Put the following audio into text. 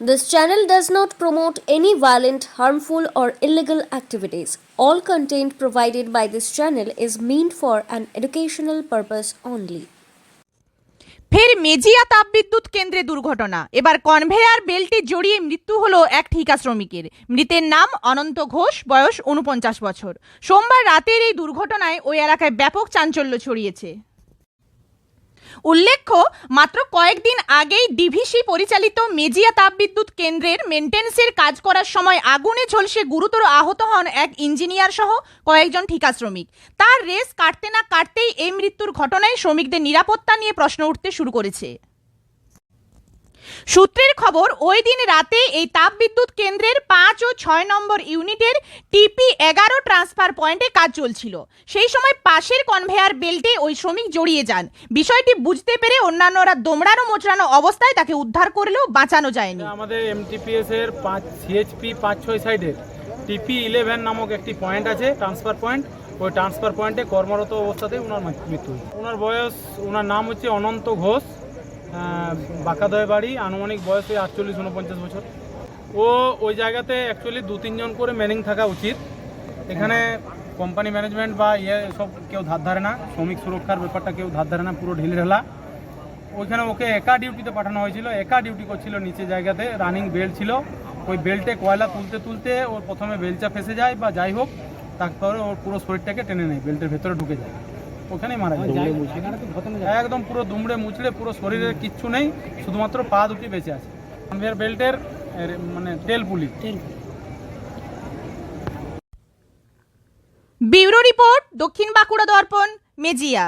This channel does not promote any violent, harmful, or illegal activities. All content provided by this channel is meant for an educational purpose only. ফের মেজিয়া তাপবিদ্যুৎ কেন্দ্রে দুর্ঘটনা এবার conveyor বেল্টে জড়িয়ে মৃত্যু হলো এক ঠিকা শ্রমিকের মৃতের নাম অনন্ত ঘোষ বয়স উনপঞ্চাশ বছর সোমবার রাতের এই দুর্ঘটনায় ওই এলাকায় ব্যাপক চাঞ্চল্য ছড়িয়েছে উল্লেখ্য, মাত্র কয়েকদিন আগেই ডিভিসি পরিচালিত মেজিয়া তাপবিদ্যুৎ কেন্দ্রের মেনটেন্সের কাজ করার সময় আগুনে ঝলসে গুরুতর আহত হন এক ইঞ্জিনিয়ার সহ কয়েকজন ঠিকা শ্রমিক তার রেস কাটতে না কাটতেই এই মৃত্যুর ঘটনায় শ্রমিকদের নিরাপত্তা নিয়ে প্রশ্ন উঠতে শুরু করেছে। সূত্রের খবর, ওই দিন রাতে এই তাপবিদ্যুৎ কেন্দ্রের পাঁচ ও ছয় নম্বর ইউনিটের টিপি এগারো ট্রান্সফার পয়েন্টে কাজ চলছিল। সেই সময় পাশের কনভেয়ার বেল্টে ওই শ্রমিক জড়িয়ে যান। বিষয়টি বুঝতে পেরে অন্যান্যরা দোমড়ানো মোচড়ানো অবস্থায় তাকে উদ্ধার করলেও বাঁচানো যায়নি। আমাদের এমটিপিএস এর পাঁচ, সিএইচপি পাঁচ ছয় সাইডের। টিপি ইলেভেন নামক একটি পয়েন্ট আছে, ট্রান্সফার পয়েন্ট। ওই ট্রান্সফার পয়েন্টে কর্মরত অবস্থাতে ওনার মৃত্যু ওনার বয়স ওনার নাম হচ্ছে অনন্ত ঘোষ। বাঁকাদয় বাড়ি, আনুমানিক বয়স ওই আটচল্লিশ, উনপঞ্চাশ বছর। ও ওই জায়গাতে অ্যাকচুয়ালি দু তিনজন করে ম্যানিং থাকা উচিত। এখানে কোম্পানি ম্যানেজমেন্ট বা ইয়ে সব কেউ ধার ধারে না, শ্রমিক সুরক্ষার ব্যাপারটা কেউ ধার ধারে না, পুরো ঢিলঢালা। ওইখানে ওকে একা ডিউটিতে পাঠানো হয়েছিল, একা ডিউটি করছিল নিচে জায়গাতে রানিং বেল্ট ছিল। ওই বেল্টে কয়লা তুলতে তুলতে ওর প্রথমে বেলচা ফেসে যায় বা যাই হোক, তারপরে ওর পুরো শরীরটাকে টেনে নেয় বেল্টের ভেতরে ঢুকে যায়। ওখানেই মারা যায়। একদম পুরো দুমড়ে মুচড়ে পুরো শরীরের কিচ্ছু নেই শুধুমাত্র পা দুটি বেঁচে আছে। কনভেয়ার বেল্টের মানে তেল পুলি। ব্যুরো রিপোর্ট দক্ষিণ বাঁকুড়া দর্পণ মেজিয়া।